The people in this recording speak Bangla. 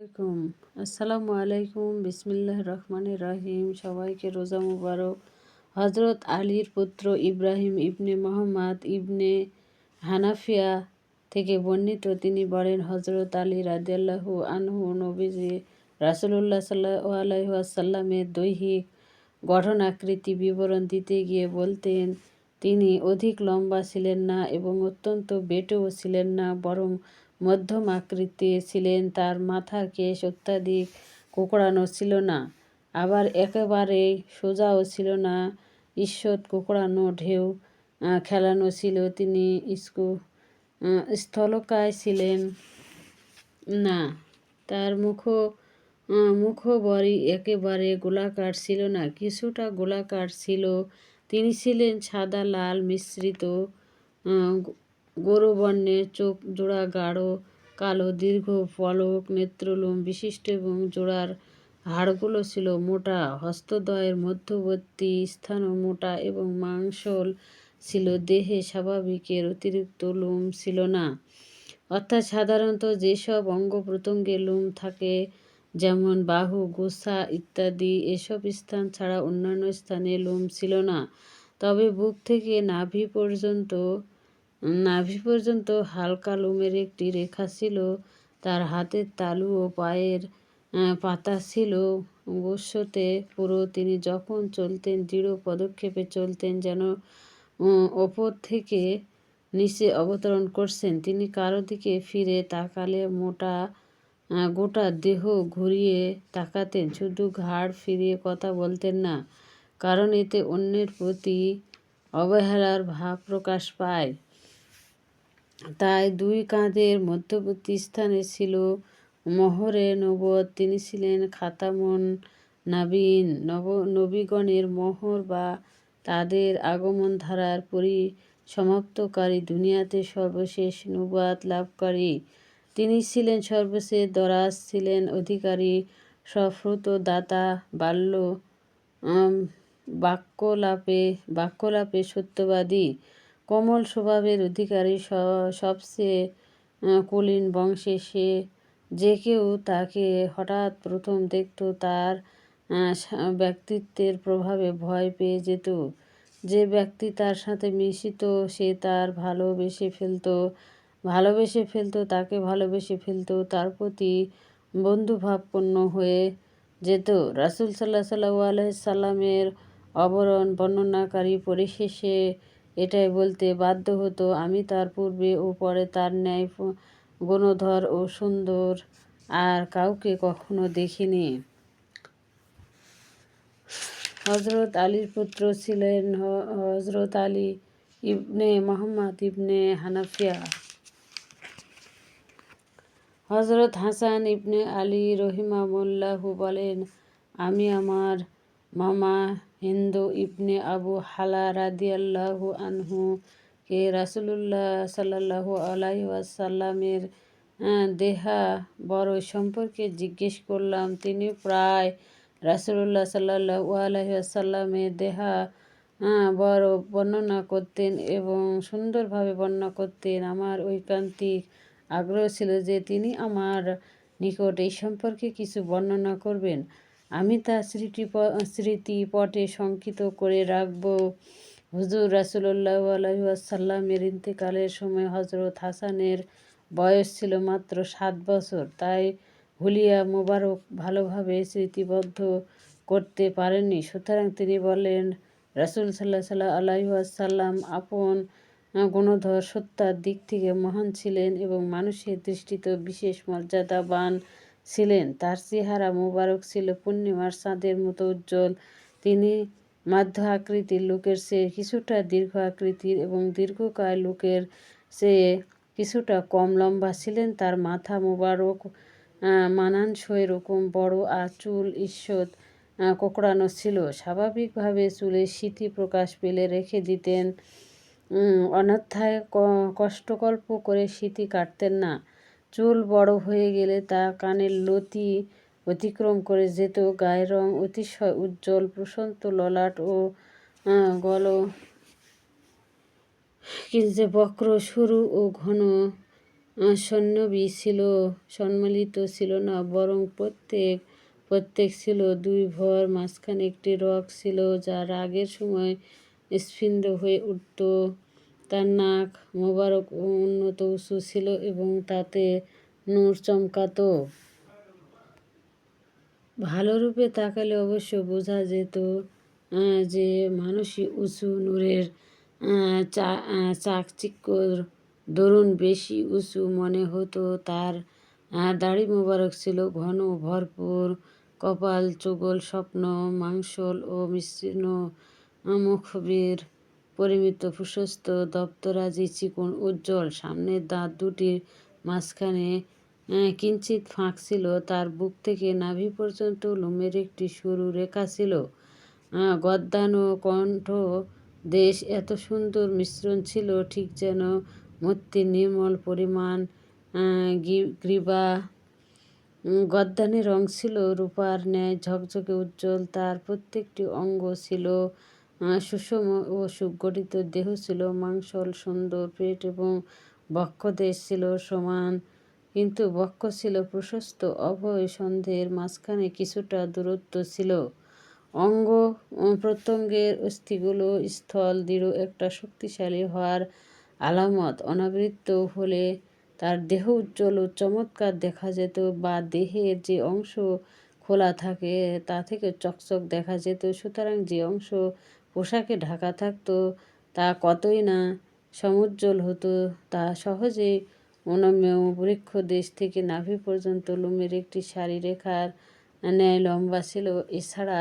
আলাইকুম। আসসালামু আলাইকুম। বিসমিল্লাহ রহমান রাহিম। সবাইকে রোজা মুবারক। হজরত আলীর পুত্র ইব্রাহিম ইবনে মোহাম্মদ ইবনে হানাফিয়া থেকে বর্ণিত তিনি বলেন হজরত আলী রাজিয়াল্লাহু আনহু নবীজি রাসুল্লাহ সাল্লাহ আলাইসাল্লামের দৈহিক গঠনাকৃতি বিবরণ দিতে গিয়ে বলতেন, তিনি অধিক লম্বা ছিলেন না এবং অত্যন্ত বেটেও ছিলেন না, বরং মধ্যম আকৃতির ছিলেন, তার মাথার কেশ অত্যাধিক কোঁকড়ানো ছিল না, আবার একেবারে সোজাও ছিল না ঈশ্বর কোঁকড়ানো ঢেউ খেলানো ছিল। তিনি স্কু স্থলকায় ছিলেন না, তার মুখ মুখবরি একেবারে গোলাকার ছিল না, কিছুটা গোলাকার ছিল। তিনি ছিলেন সাদা, লাল, মিশ্রিত গৌরবর্ণের চোখ জোড়া গাঢ়, কালো, দীর্ঘ, ফলক, নেত্রলোম বিশিষ্ট এবং জোড়ার হাড়গুলো ছিল মোটা। হস্তদ্বয়ের মধ্যবর্তী স্থানও মোটা এবং মাংসল ছিল দেহে স্বাভাবিকের অতিরিক্ত লোম ছিল না। অর্থাৎ সাধারণত যেসব অঙ্গ প্রত্যঙ্গে লোম থাকে, যেমন বাহু, গোসা ইত্যাদি, এসব স্থান ছাড়া অন্যান্য স্থানে লোম ছিল না। তবে বুক থেকে নাভি পর্যন্ত নাভি পর্যন্ত হালকা লোমের একটি রেখা ছিল। তার হাতের তালু ও পায়ের পাতা ছিল। অবশ্যতে পুরো তিনি যখন চলতেন, দৃঢ় পদক্ষেপে চলতেন যেন ওপর থেকে নিচে অবতরণ করছেন। তিনি কারও দিকে ফিরে তাকালে মোটা গোটা দেহ ঘুরিয়ে তাকাতেন। শুধু ঘাড় ফিরিয়ে কথা বলতেন না, কারণ এতে অন্যের প্রতি অবহেলার ভাব প্রকাশ পায়। তাই দুই কাঁধের মধ্যবর্তী স্থানে ছিল মহরে নবদ তিনি ছিলেন খাতামন নাবিন নব, নবীগণের মোহর বা তাদের আগমন ধারার পরিসমাপ্তকারী দুনিয়াতে সর্বশেষ নুবাত লাভকারী। তিনি ছিলেন সর্বশেষ দরাজ, ছিলেন অধিকারী সফ্রুত দাতা বাল্য বাক্যলাপে বাক্যলাপে সত্যবাদী। কোমল স্বভাবের অধিকারী সবচেয়ে কুলীন বংশে সে যে কেউ তাকে হঠাৎ প্রথম দেখত তার ব্যক্তিত্বের প্রভাবে ভয় পেয়ে যেত। যে ব্যক্তি তার সাথে মিশিত, সে তার ভালোবেসে ফেলত ভালোবেসে ফেলত, তাকে ভালোবেসে ফেলত, তার প্রতি বন্ধুভাবপূর্ণ হয়ে যেত। রাসুল সাল্লাহ সাল্লাহ আলাইসাল্লামের অবরণ বর্ণনাকারী পরিশেষে এটাই বলতে বাধ্য হতো আমি তার পূর্বে ও পরে তার ন্যায় গুণধর ও সুন্দর আর কাউকে কখনো দেখিনি। হজরত আলীর পুত্র ছিলেন হজরত আলী ইবনে মোহাম্মদ ইবনে হানাফিয়া। হজরত হাসান ইবনে আলী রহিমা রহিমামুল্লাহু বলেন, আমি আমার মামা হিন্দু ইবনে আবু হালা রাদিয়াল্লাহু আনহু কে রাসুলুল্লাহ সাল্লাহু আলাইসাল্লামের দেহা বড় সম্পর্কে জিজ্ঞেস করলাম। তিনি প্রায় রাসুলুল্লাহ সাল্লাহু আলাইসাল্লামের দেহা বড় বর্ণনা করতেন এবং সুন্দরভাবে বর্ণনা করতেন। আমার ঐকান্তিক আগ্রহ ছিল যে তিনি আমার নিকট এই সম্পর্কে কিছু বর্ণনা করবেন। আমি তা স্মৃতি স্মৃতিপটে শঙ্কিত করে রাখব। হুজুর রাসুল্লাহ আলহাসাল্লামের ইন্তেকালের সময় হজরত হাসানের বয়স ছিল মাত্র সাত বছর। তাই হুলিয়া মোবারক ভালোভাবে স্মৃতিবদ্ধ করতে পারেননি। সুতরাং তিনি বলেন রাসুল সাল্লাহ সাল্লাহ আলাইসাল্লাম আপন গুণধর সত্তার দিক থেকে মহান ছিলেন এবং মানুষের দৃষ্টিতে বিশেষ মর্যাদাবান ছিলেন। তার চেহারা মোবারক ছিল, পূর্ণিমার চাঁদের মতো উজ্জ্বল। তিনি মাধ্য আকৃতির লোকের চেয়ে কিছুটা দীর্ঘ আকৃতির এবং দীর্ঘকায় লোকের চেয়ে কিছুটা কম লম্বা ছিলেন। তার মাথা মোবারক মানানসই এরকম বড় আর চুল ঈশ্বর কোকড়ানো ছিল। স্বাভাবিকভাবে চুলের স্মৃতি প্রকাশ পেলে রেখে দিতেন অন্যথায় কষ্টকল্প করে স্মৃতি কাটতেন না। চুল বড় হয়ে গেলে তা কানের লতি অতিক্রম করে যেত। গায়ের রং অতিশয় উজ্জ্বল, প্রশান্ত, ললাট ও গল। কিঞ্চে বক্র, সরু ও ঘন সৈন্যবী ছিল, সম্মিলিত ছিল না, বরং প্রত্যেক প্রত্যেক ছিল দুই ভর, মাঝখানে একটি রক ছিল, যা রাগের সময় স্ফীন্দ হয়ে উঠত। তার নাক মোবারক ও উন্নত উঁচু ছিল এবং তাতে নূর চমকাতো। ভালো রূপে তাকালে অবশ্য বোঝা যেত যে মানুষই উঁচু নূরের চা- চাকচিক্যর দরুন বেশি উঁচু মনে হতো। তার দাড়ি মোবারক ছিল ঘন, ভরপুর, কপাল, চুগল, স্বপ্ন, মাংসল ও মিশ্রণ মুখবীর। পরিমিত প্রশস্ত দপ্তরাজি চিকন উজ্জ্বল। সামনের দাঁত দুটির মাঝখানে কিঞ্চিত ফাঁক ছিল। তার বুক থেকে নাভি পর্যন্ত লোমের একটি সরু রেখা ছিল। গদ্দানো কণ্ঠ দেশ এত সুন্দর মিশ্রণ ছিল, ঠিক যেন মূর্তির নির্মল পরিমাণ গ্রীবা গদ্দানের রং ছিল। রূপার ন্যায় ঝকঝকে উজ্জ্বল। তার প্রত্যেকটি অঙ্গ ছিল সুষম ও সুগঠিত দেহ ছিল, মাংসল, সুন্দর পেট এবং বক্ষদেশ ছিল সমান। কিন্তু বক্ষ ছিল প্রশস্ত, অভয় সন্ধের মাঝখানে কিছুটা দূরত্ব ছিল। অঙ্গ প্রত্যঙ্গের অস্থিগুলো স্থল, দৃঢ়, একটা শক্তিশালী হওয়ার আলামত। অনাবৃত হলে তার দেহ উজ্জ্বল ও চমৎকার দেখা যেত বা দেহের যে অংশ খোলা থাকে তা থেকে চকচক দেখা যেত। সুতরাং যে অংশ পোশাকে ঢাকা থাকত, তা কতই না সমুজ্জ্বল হতো, তা সহজে অনম্য বৃক্ষ দেশ থেকে নাভি পর্যন্ত লোমের একটি সারি রেখার ন্যায় লম্বা ছিল। এছাড়া